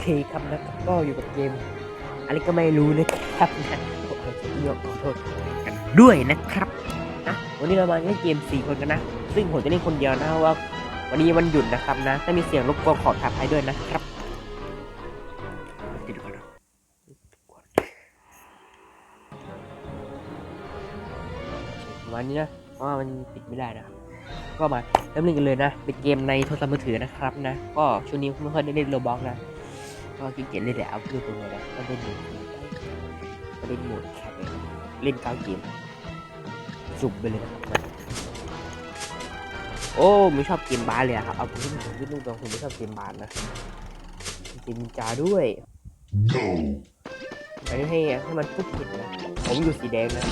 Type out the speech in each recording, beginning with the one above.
เคครับนะก็อยู่กับเกมอะไรก็ไม่รู้นะครับนะขอโทษขอโทษกันด้วยนะครับนะวันนี้เรามาเล่นเกม 4 คนกันนะ ซึ่งผมจะเล่นคนเดียวนะว่า วันนี้วันหยุดนะครับนะ ถ้ามีเสียงรบกวนขอทักให้ด้วยนะครับติดก่อนนะวันนี้นะเพราะว่ามันปิดไม่ได้นะก็มาเริ่มเล่นกันเลยนะ เป็นเกมในโทรศัพท์มือถือนะครับนะ ก็ช่วงนี้ไม่ค่อยได้เล่นโรบ็อกนะ ก็ขี้เกียจเล่นแต่เอาคือตรงไหนนะก็เล่นหมดก็เล่นโหมดแคปเลยเล่นเก้าเกมสุ่มไปเลยนะครับนะโอ้ไม่ชอบเกมบาสเลยอะครับเอาพูดถึงพูดตรงๆผมไม่ชอบเกมบาสนะเกมนินจาด้วย No. อันนี้ให้ให้มันพูดผิดนะผมอยู่สีแดงนะ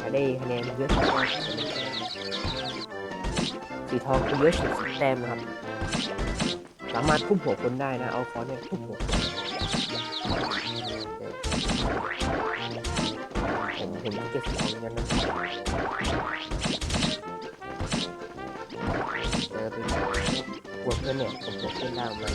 ถ้าได้คะแนนเยอะสุดก็สีทองคือเยอะสุดสิบแต้มนะครับ สามารถทุบหัวคนได้นะ เอาค้อนเนี่ยทุบหัวผมผมรักเก็บสีทองเหมือนกันนะเออเป็นหัวเพื่อนเนี่ยผมหัวเพื่อนได้มา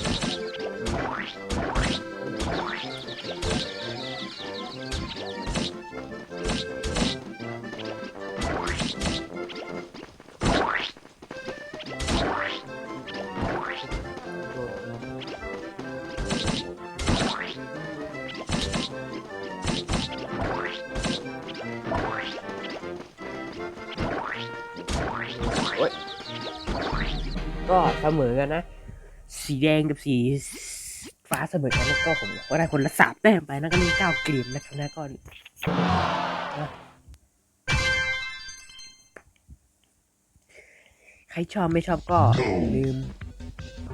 ก็เสมอกันนะ สีแดงกับสีฟ้าเสมอกันแล้วก็ผมก็ได้คนละสามแต้มไปนะก็เล่นเก้าเกมนะครับนะก็นใครชอบไม่ชอบก็อย่าลืม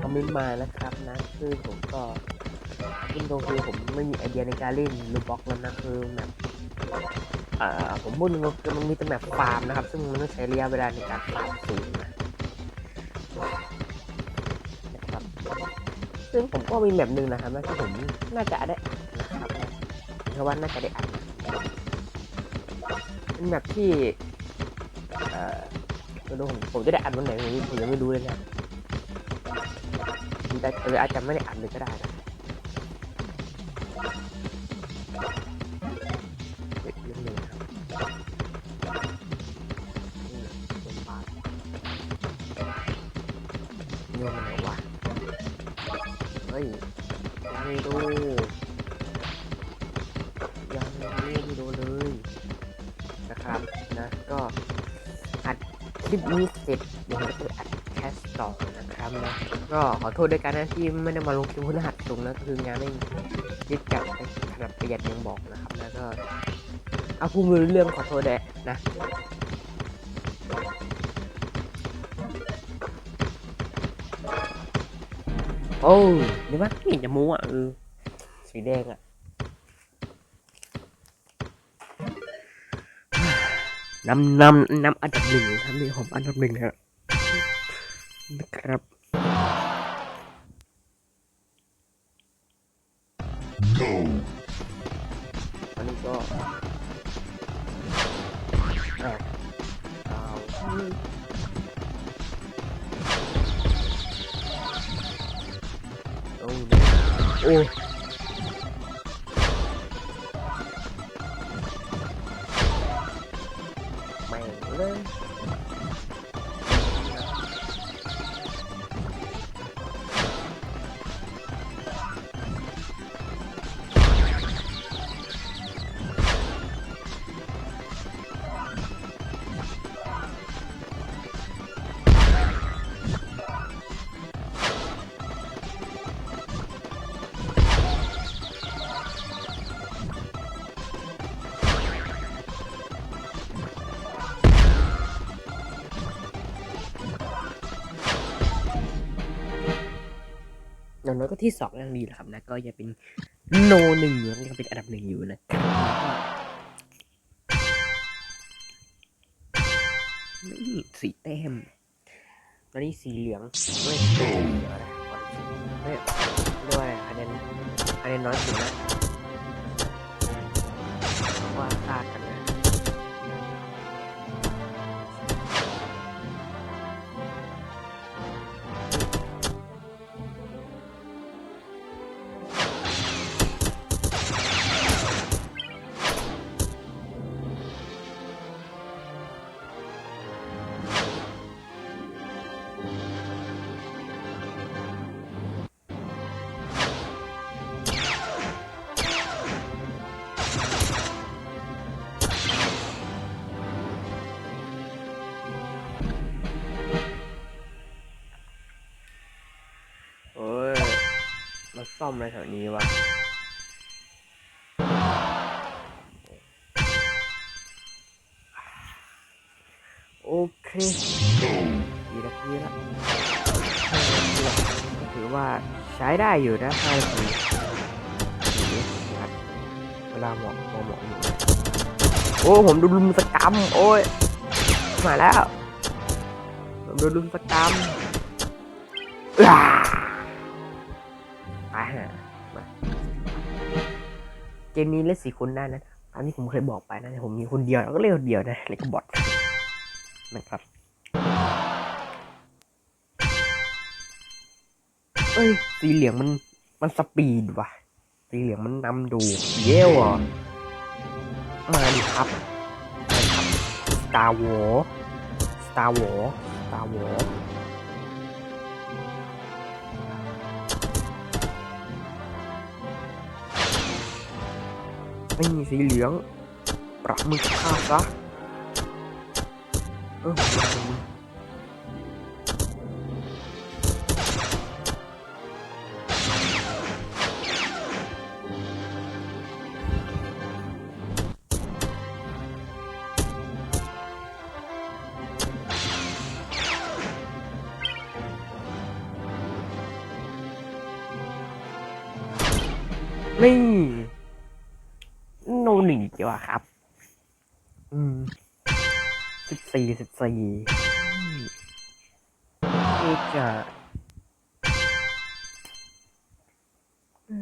คอมเมนต์มานะครับนะคือผมก็ขึ้นตรงคือผมไม่มีไอเดียในการเล่นลูบ็อกแล้วนะคือแบบอ่าผมพูดตรงๆคือมันมีแต่แบบฟาร์มนะครับ ซึ่งมันต้องใช้ระยะเวลาในการฟาร์มสูงนะ ซึ่งผมก็มีแบบหนึ่งนะครับที่ผมน่าจะได้นะครับเพราะว่าน่าจะได้อัดเป็นแบบที่เอ่อไม่รู้ผมผมจะได้อัดวันไหนผมผมยังไม่รู้เลยนะแต่ออาจจะไม่ได้อัดเลยก็ได้นะ ฮ้ยยังไม่ดูยังไม่ดูเลยนะครับนะก็อัดคลิปนี้เสร็จเดี๋ยวจะอัดแคสต่อนะครับนะก็ขอโทษด้วยกันนะที่ไม่ได้มาลงคลิปพฤหัสตรงนะคืองานไม่ยึดจับขนาดประหยัดยังบอกนะครับแล้วก็เอาพูดมือเรื่องขอโทษด้วยนะ โอ้ยเดี๋ยวว่าไม่เห็นจะมูอะเออสีแดงอะนำนำนำอันดับหนึ่งทำให้ผมอันดับหนึ่งนะครับ โอ้ อย่างน้อยก็ที่สองยังดีแหละครับนะก็ยังเป็นโนหนึ่งอยู่ยังเป็นอันดับหนึ่งอยู่นะครับนี่สีแต้มตอนนี้สีเหลืองไม่ใช่สีเหลืองอะเรียกว่าอะไรคะแนนคะแนนน้อยสุดนะว่าคาดกัน ซ่อมอะไรแถวนี้วะโอเคดีละดีละถือว่าใช้ได้อยู่นะห้านาทีเวลาเหมาะเหมาะเหมาะอยู่โอ้ ผมดูลุมสกรรม โอ้ย มาแล้ว ผมดูลุมสกรรมอ้า เกมนี้เล่นสี่คนได้นะตามที่ผมเคยบอกไปนะผมมีคนเดียวแล้วก็เล่นคนเดียวนะเล่นกับบอทนะครับเอ้ยสีเหลืองมันมันสปีดว่ะ สีเหลืองมันนำดูเย้วอะมาดิครับมาครับ Star War Star War Star War ไม่มีสีเหลืองปรับมือฆ่าซะเออนี่ หนึ่งดีกว่าครับ อืมสิบสี่สิบสี่เอกจะ no,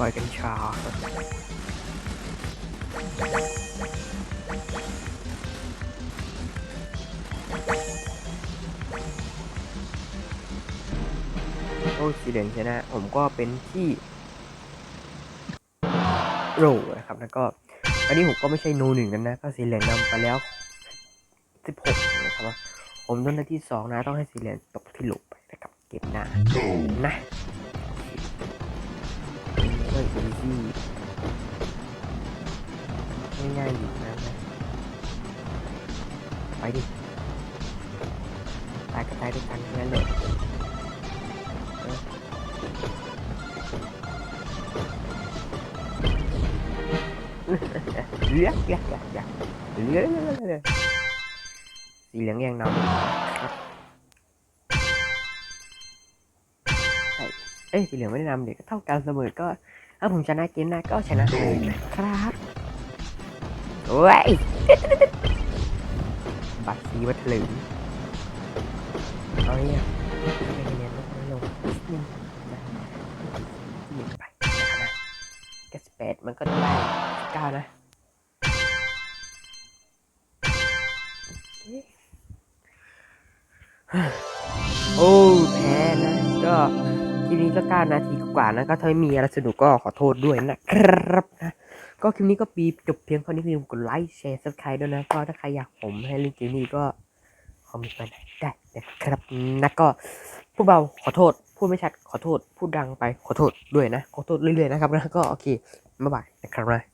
บอยกัญชา โอ้สีเหลืองชนะ ผมก็เป็นที่โรนะครับ แล้วก็อันนี้ผมก็ไม่ใช่โนหนึ่งกันนะ ก็สีเหลืองนำไปแล้วสิบหกนะครับ ผมต้นนาที่สองนะ ต้องให้สีเหลืองตกที่หลุไปนะครับเก็บหน้านะเฮ้ยอีซี่ ง่ายๆอยู่นะนะไปดิตายก็ตายด้วยกันงั้นเลยเออเลือกเลือกเลือกเลือกเลือกเลือกเลือกสีเหลืองยังนำครับใช่เอ้ยสีเหลืองไม่ได้นำเดี๋ยวก็เท่ากันเสมอก็ถ้าผมชนะเกมหน้าก็ชนะเลยครับ โอ้ยบัตรสีวัตถลึงเอาเนี่ยให้คะแนนลดน้อยลงนิดนึงนะหนึ่งไปนะครับแกสแปดมันก็ได้เก้านะโอ้แพ้นะก็คลิปนี้ก็เก้านาทีกว่านะก็ถ้าไม่มีอะไรสนุกก็ขอโทษด้วยนะครับนะ ก็คลิปนี้ก็ปีจบเพียงเท่านี้อย่าลืมกดไลค์แชร์ซับสไครต์ด้วยนะก็ถ้าใครอยากผมให้เล่นเกมนี้ก็คอมเมนต์มาได้นะครับนะก็ผู้เบาขอโทษพูดไม่ชัดขอโทษพูดดังไปขอโทษด้วยนะขอโทษเรื่อยๆนะครับนะก็โอเคบ๊ายบายนะครับนะ